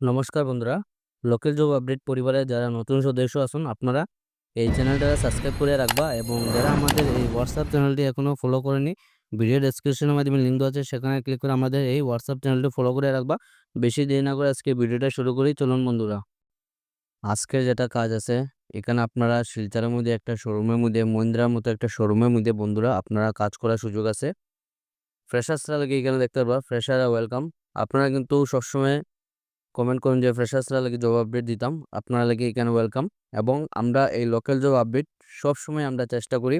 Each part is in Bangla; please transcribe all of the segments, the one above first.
নমস্কার বন্ধুরা, লোকাল জব আপডেট পরিবারের যারা নতুন সদস্য আসুন আপনারা এই চ্যানেলটা সাবস্ক্রাইব করে রাখবা এবং যারা আমাদের এই হোয়াটসঅ্যাপ চ্যানেলটি এখনও ফলো করেনি ভিডিও ডেসক্রিপশনের মাধ্যমে লিঙ্ক আছে, সেখানে ক্লিক করে আমাদের এই হোয়াটসঅ্যাপ চ্যানেলটি ফলো করে রাখবা। বেশি দেরি না করে আজকে ভিডিওটা শুরু করি, চলুন বন্ধুরা। আজকে যেটা কাজ আছে, এখানে আপনারা শিলচরের মধ্যে একটা শোরুমের মধ্যে, মহিন্দ্রার মতো একটা শোরুমের মধ্যে বন্ধুরা, আপনারা কাজ করার সুযোগ আছে। ফ্রেশার্সরা লাগে এখানে দেখতে পারবা ফ্রেশাররা ওয়েলকাম আপনারা কিন্তু সবসময় কমেন্ট করুন যে ফ্রেশার্সরা লাগে জব আপডেট দিতাম। আপনারা লাগে এখানে ওয়েলকাম এবং আমরা এই লোকাল জব আপডেট সবসময় আমরা চেষ্টা করি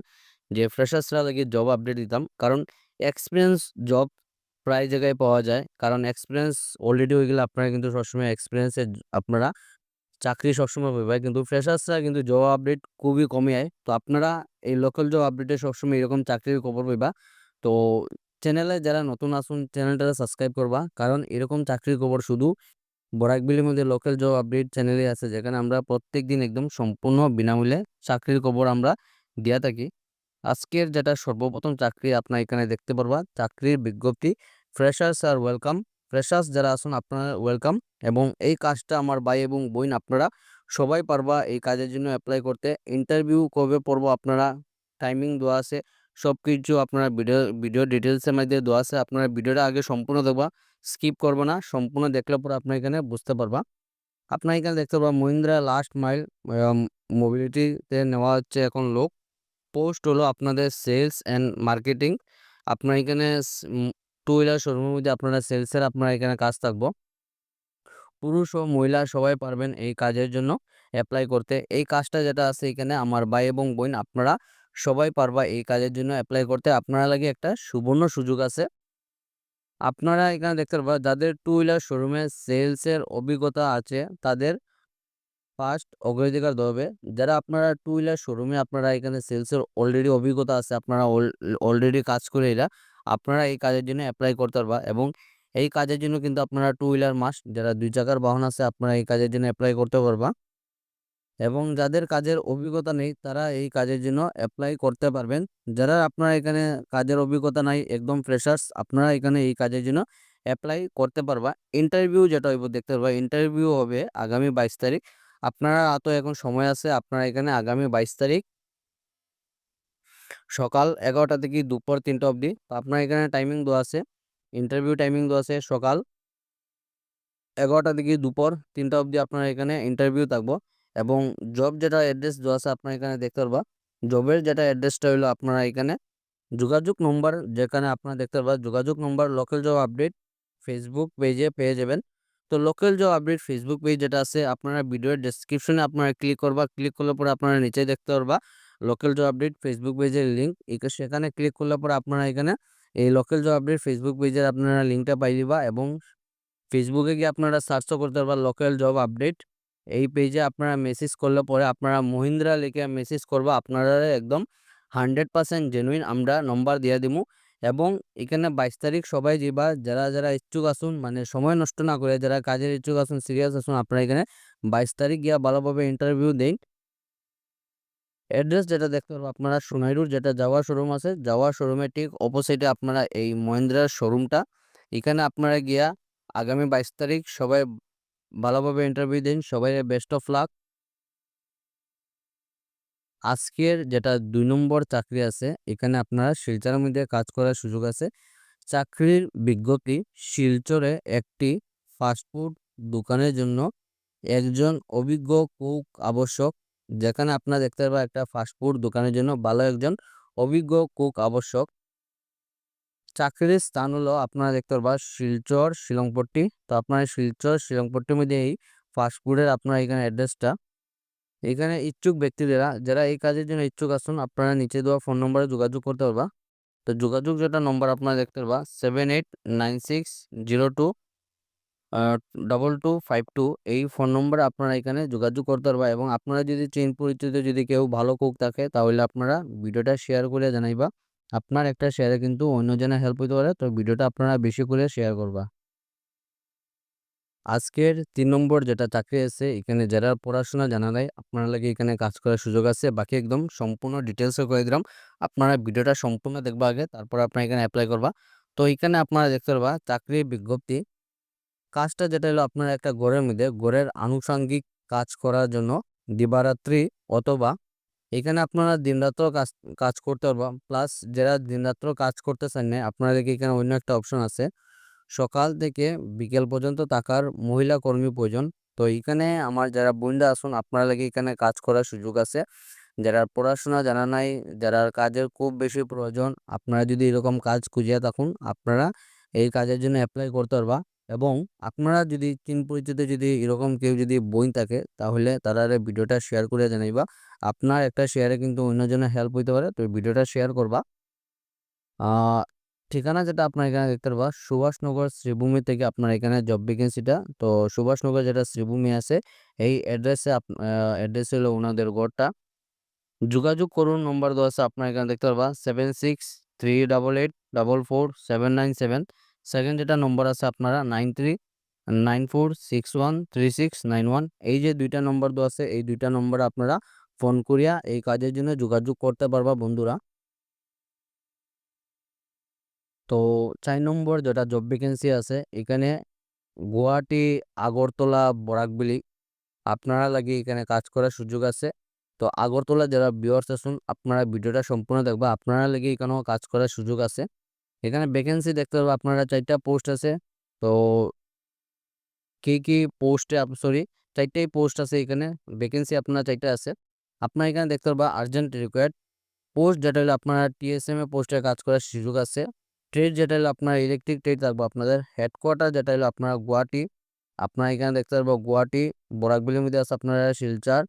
যে ফ্রেশার্সরা লাগে জব আপডেট দিতাম। কারণ এক্সপিরিয়েন্স জব প্রায় জায়গায় পাওয়া যায়। কারণ এক্সপিরিয়েন্স অলরেডি হয়ে গেলে আপনারা কিন্তু সবসময় এক্সপিরিয়েন্সে আপনারা চাকরি সবসময় পাবে কিন্তু ফ্রেশার্সরা কিন্তু জব আপডেট খুবই কমে যায় তো আপনারা এই লোকাল জব আপডেটে সবসময় এরকম চাকরির খবর পাইবা। তো চ্যানেলে যারা নতুন আসুন চ্যানেলটা সাবস্ক্রাইব করবা। কারণ এরকম চাকরির খবর শুধু বরাকবিলের মধ্যে লোকাল জব আপডেট চ্যানেলে আছে, যেখানে আমরা প্রত্যেক দিন একদম সম্পূর্ণ বিনামূল্যে চাকরির খবর আমরা দিয়া থাকি। আজকের যেটা সর্বপ্রথম চাকরি আপনার এখানে দেখতে পারবা, চাকরির বিজ্ঞপ্তি ফ্রেশার্স আর ওয়েলকাম ফ্রেশার্স যারা আসুন আপনারা ওয়েলকাম এবং এই কাজটা আমার ভাই এবং বোন আপনারা সবাই পারবা এই কাজের জন্য অ্যাপ্লাই করতে। ইন্টারভিউ কবে পড়ব আপনারা টাইমিং দেওয়া আছে সব কিছু আপনারা ভিডিও ভিডিও ডিটেলসের মধ্যে দেওয়া আছে, আপনারা ভিডিওটা আগে সম্পূর্ণ দেখবা। স্কিপ করব না। সম্পূর্ণ দেখলে পরে আপনার এখানে বুঝতে পারবা। আপনার এখানে দেখতে পারবা মহিন্দ্রা লাস্ট মাইল মোবিলিটিতে নেওয়া হচ্ছে এখন লোক। পোস্ট হলো আপনাদের সেলস অ্যান্ড মার্কেটিং আপনার এখানে টু হুইলার শোরুমের মধ্যে আপনারা সেলসের আপনার এখানে কাজ থাকব। পুরুষ ও মহিলা সবাই পারবেন এই কাজের জন্য অ্যাপ্লাই করতে। এই কাজটা যেটা আছে এখানে আমার ভাই এবং বোন, আপনারা সবাই পারবা এই কাজের জন্য অ্যাপ্লাই করতে। আপনারা লাগে একটা সুবর্ণ সুযোগ আছে। আপনারা এখানে দেখতে পারবা যাদের টু হুইলার শোরুমে সেলসের অভিজ্ঞতা আছে, তাদের ফার্স্ট অগ্রাধিকার হবে। যারা আপনারা টু হুইলার শোরুমে আপনারা এখানে সেলসের অলরেডি অভিজ্ঞতা আছে, আপনারা অলরেডি কাজ করে এরা, আপনারা এই কাজের জন্য অ্যাপ্লাই করতে পারবা এবং এই কাজের জন্য কিন্তু আপনারা টু হুইলার মাস যারা দুই চাকার বাহন আছে, আপনারা এই কাজের জন্য অ্যাপ্লাই করতে পারবা। এবং যাদের কাজের অভিজ্ঞতা নেই, তারা এই কাজের জন্য অ্যাপ্লাই করতে পারবেন। যারা আপনারা এখানে কাজের অভিজ্ঞতা নাই, একদম ফ্রেশার্স আপনারা এখানে এই কাজের জন্য অ্যাপ্লাই করতে পারবা। ইন্টারভিউ যেটা হইব, দেখতে পারবা ইন্টারভিউ হবে আগামী বাইশ তারিখ। আপনারা তো এখন সময় আছে, আপনারা এখানে আগামী বাইশ তারিখ সকাল এগারোটা থেকে দুপুর তিনটা অবধি, তো আপনার এখানে টাইমিং দেওয়া আছে ইন্টারভিউ টাইমিং দেওয়া আছে সকাল এগারোটা থেকে দুপুর তিনটা অবধি আপনার এখানে ইন্টারভিউ থাকব। এবং জব যেটা অ্যাড্রেস দেওয়া আছে আপনার এখানে দেখতে পারবা। জবের যেটা অ্যাড্রেসটা হলো আপনারা এখানে যোগাযোগ নম্বর যেখানে আপনারা দেখতে পারবা। যোগাযোগ নম্বর লোকাল জব আপডেট ফেসবুক পেজে পেয়ে যাবেন। তো local job update Facebook page যেটা আছে, আপনারা ভিডিওর ডেসক্রিপশনে আপনারা ক্লিক করবা। ক্লিক করলে পরে আপনারা নিচে দেখতে পারবা লোকাল জব আপডেট ফেসবুক পেজের লিঙ্ক সেখানে ক্লিক করলে পরে আপনারা এখানে এই লোকাল জব আপডেট ফেসবুক পেজের আপনারা লিঙ্কটা পাই দিবা এবং ফেসবুকে গিয়ে আপনারা সার্চও করতে পারবা লোকাল জব আপডেট এই পেজে আপনারা মেসেজ করলে পরে আপনারা মহিন্দ্রা লিখে মেসেজ করবা আপনারা একদম হান্ড্রেড পার্সেন্ট জেনুইন আমরা নম্বর দিয়ে দিব এবং এখানে বাইশ তারিখ সবাই যাবা যারা যারা ইচ্ছুক আসুন মানে সময় নষ্ট না করে, যারা কাজের ইচ্ছুক আসুন সিরিয়াস আসুন, আপনারা এখানে বাইশ তারিখ গিয়া ভালোভাবে ইন্টারভিউ দিন। অ্যাড্রেস যেটা দেখতে পারব, আপনারা সোনাইরুর যেটা যাওয়া শোরুম আছে যাওয়া শোরুমের ঠিক অপোজিটে আপনারা এই মহিন্দ্রার শোরুমটা এখানে আপনারা গিয়া আগামী বাইশ তারিখ সবাই ভালোভাবে ইন্টারভিউ দিন। সবাই বেস্ট অফ লাক আজকের যেটা দুই নম্বর চাকরি আছে, এখানে আপনারা শিলচরের মধ্যে কাজ করার সুযোগ আছে। চাকরির বিজ্ঞপ্তি, শিলচরে একটি ফাস্টফুড দোকানের জন্য একজন অভিজ্ঞ কুক আবশ্যক। যেখানে আপনারা দেখতে পারবেন একটা ফাস্টফুড দোকানের জন্য ভালো একজন অভিজ্ঞ কুক আবশ্যক। চাকরির স্থান হলো আপনারা দেখতে পারবা শিলচর, শিলংপট্টি। তো আপনারা শিলচর, শিলংপট্টির মধ্যে এই ফাস্টফুডের আপনারা এখানে অ্যাড্রেসটা এখানে ইচ্ছুক ব্যক্তিরা যারা এই কাজের জন্য ইচ্ছুক আসুন আপনারা নিচে দেওয়া ফোন নম্বরে যোগাযোগ করতে পারবা। তো যোগাযোগ যেটা নম্বর আপনারা দেখতে পারবা seven eight nine six zero two double two five two এই ফোন নম্বরে আপনারা এখানে যোগাযোগ করতে পারবা এবং আপনারা যদি চেন পরিচিত যদি কেউ ভালো কুক থাকে, তাহলে আপনারা ভিডিওটা শেয়ার করে জানাইবা। আপনার একটা শেয়ারে কিন্তু অন্যজনের হেল্প হইতে পারে। তো ভিডিওটা আপনারা বেশি করে শেয়ার করবা। আজকের তিন নম্বর যেটা চাকরি আছে, এখানে যারা পড়াশোনা জানা নাই, আপনারা লাগে এখানে কাজ করার সুযোগ আছে। বাকি একদম সম্পূর্ণ ডিটেলসে করে দিলাম। আপনারা ভিডিওটা সম্পূর্ণ দেখবা আগে, তারপর আপনারা এখানে অ্যাপ্লাই করবা। তো এখানে আপনারা দেখতে পারবা চাকরির বিজ্ঞপ্তি। কাজটা যেটা হলো, আপনার একটা ঘরের মধ্যে ঘরের আনুষঙ্গিক কাজ করার জন্য দিবারাত্রি অথবা এখানে আপনারা দিনরাত্র কাজ কাজ করতে পারবা। প্লাস যারা দিনরাত্র কাজ করতে চান না আপনাদেরকে এখানে অন্য একটা অপশন আছে। সকাল থেকে বিকেল পর্যন্ত থাকার মহিলা কর্মী প্রয়োজন। তো এখানে আমার যারা বোনরা আসুন আপনারা লাগে এখানে কাজ করার সুযোগ আছে। যারা পড়াশোনা জানা নাই, যারা কাজের খুব বেশি প্রয়োজন, আপনারা যদি এরকম কাজ খুঁজিয়া থাকুন, আপনারা এই কাজের জন্য অ্যাপ্লাই করতে পারবা। এবং আপনারা যদি চিন পরিচিত যদি এরকম কেউ যদি বই থাকে, তাহলে তারা ভিডিওটা শেয়ার করে জানাইবা। আপনার একটা শেয়ারে কিন্তু অন্যজনের হেল্প হইতে পারে, তো ভিডিওটা শেয়ার করবা। ঠিকানা যেটা আপনার এখানে দেখতে পারবা, সুভাষনগর শ্রীভূমি থেকে আপনার এখানে জব ভ্যাকেন্সিটা তো সুভাষনগর যেটা শ্রীভূমি আছে, এই অ্যাড্রেসে অ্যাড্রেস হলো ওনাদের ঘরটা। যোগাযোগ করুন নম্বর দেওয়া আছে আপনার এখানে দেখতে পারবা seven six three double eight double four seven nine seven second যেটা নম্বর আছে আপনারা, nine three, nine four, six one, three six, nine one, এই যে দুইটা নম্বর দেওয়া আছে, এই দুইটা নম্বরে আপনারা ফোন করিয়া এই কাজের জন্য যোগাযোগ করতে পারবা বন্ধুরা। তো চার নম্বর যেটা জব ভ্যাকেন্সি আছে, এখানে গুয়াহাটি, আগরতলা, বরাকবিলি, আপনারা লাগে এখানে কাজ করার সুযোগ আছে। তো আগরতলা যারা ভিউয়ার্স আছেন, আপনারা ভিডিওটা সম্পূর্ণ দেখবা, আপনারা লাগে এখানেও কাজ করার সুযোগ আছে। এখানে ভ্যাকেন্সি দেখতে পারব, আপনারা চারটা পোস্ট আছে। তো কি কি পোস্টে সরি চারটাই পোস্ট আছে এখানে ভ্যাকেন্সি আপনার চারটা আছে। আপনার এখানে দেখতে পারবা আর্জেন্ট রিকোয়ার্ড পোস্ট যেটা হলো আপনারা টিএসএম এ পোস্টে কাজ করার সুযোগ আছে। ট্রেড যেটা হলো আপনার ইলেকট্রিক ট্রেড থাকব আপনাদের হেডকোয়ার্টার যেটা হলো আপনারা গুয়াহাটি। আপনারা এখানে দেখতে পারব গুয়াহাটি, বরাকবিলির মধ্যে আছে আপনারা শিলচার।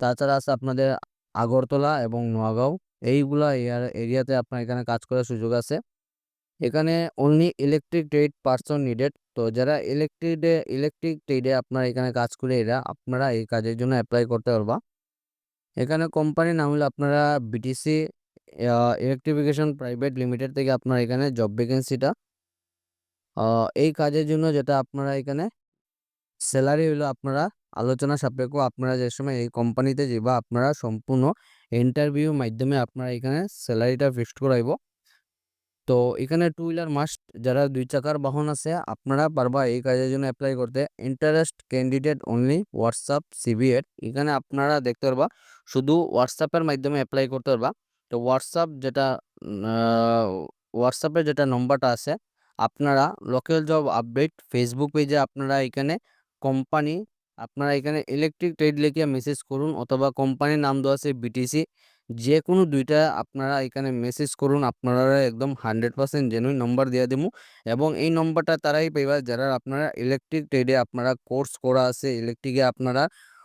তাছাড়া আছে আপনাদের আগরতলা এবং নোয়াগাঁও এইগুলা এরিয়াতে আপনার এখানে কাজ করার সুযোগ আছে। এখানে only electric trade person needed তো যারা ইলেকট্রিক ইলেকট্রিক ট্রেডে আপনার এখানে কাজ করে, এরা আপনারা এই কাজের জন্য অ্যাপ্লাই করতে পারবা। এখানে কোম্পানির নাম হলো আপনারা বিটিসি ইলেকট্রিফিকেশন প্রাইভেট লিমিটেড থেকে আপনার এখানে জব ভ্যাকেন্সিটা এই কাজের জন্য যেটা আপনারা এখানে স্যালারি হলো আপনারা আলোচনা সাপেক্ষ আপনারা যে সময় এই কোম্পানিতে যাবা আপনারা সম্পূর্ণ ইন্টারভিউ মাধ্যমে আপনারা এখানে স্যালারিটা ফিক্সড করাইব। তো এখানে টু হুইলার মাস্ট যারা দুই চাকার বাহন আছে, আপনারা পারবা এই কাজের জন্য অ্যাপ্লাই করতে। ইন্টারেস্ট ক্যান্ডিডেট অনলি হোয়াটসঅ্যাপ সিবিএড এখানে আপনারা দেখতে পারবা, শুধু হোয়াটসঅ্যাপের মাধ্যমে অ্যাপ্লাই করতে পারবা। তো হোয়াটসঅ্যাপ যেটা হোয়াটসঅ্যাপের যেটা নম্বরটা আছে, আপনারা লোকাল জব আপডেট ফেসবুক পেজে আপনারা এখানে কোম্পানি আপনারা এখানে ইলেকট্রিক ট্রেড লিখে মেসেজ করুন, অথবা কোম্পানির নাম দেওয়া আছে বিটিসি যে কোনো দুইটা আপনারা এখানে মেসেজ করুন, আপনারা একদম হান্ড্রেড পার্সেন্ট জেনুইন নম্বর দিয়ে দেবো এবং এই নম্বরটা তারাই পাইবা। যারা আপনারা ইলেকট্রিক ট্রেডে আপনারা কোর্স করা আছে ইলেকট্রিকে আপনারা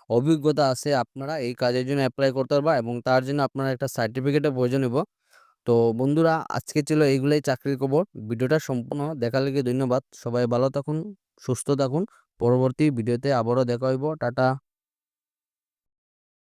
অভিজ্ঞতা আছে, আপনারা এই কাজের জন্য অ্যাপ্লাই করতে পারবা এবং তার জন্য আপনারা একটা সার্টিফিকেটের প্রয়োজন নেব তো বন্ধুরা, আজকে ছিল এইগুলাই চাকরির খবর। ভিডিওটা সম্পূর্ণ দেখার লেগে ধন্যবাদ। সবাই ভালো থাকুন, সুস্থ থাকুন। পরবর্তী ভিডিওতে আবারও দেখা হইব। টাটা।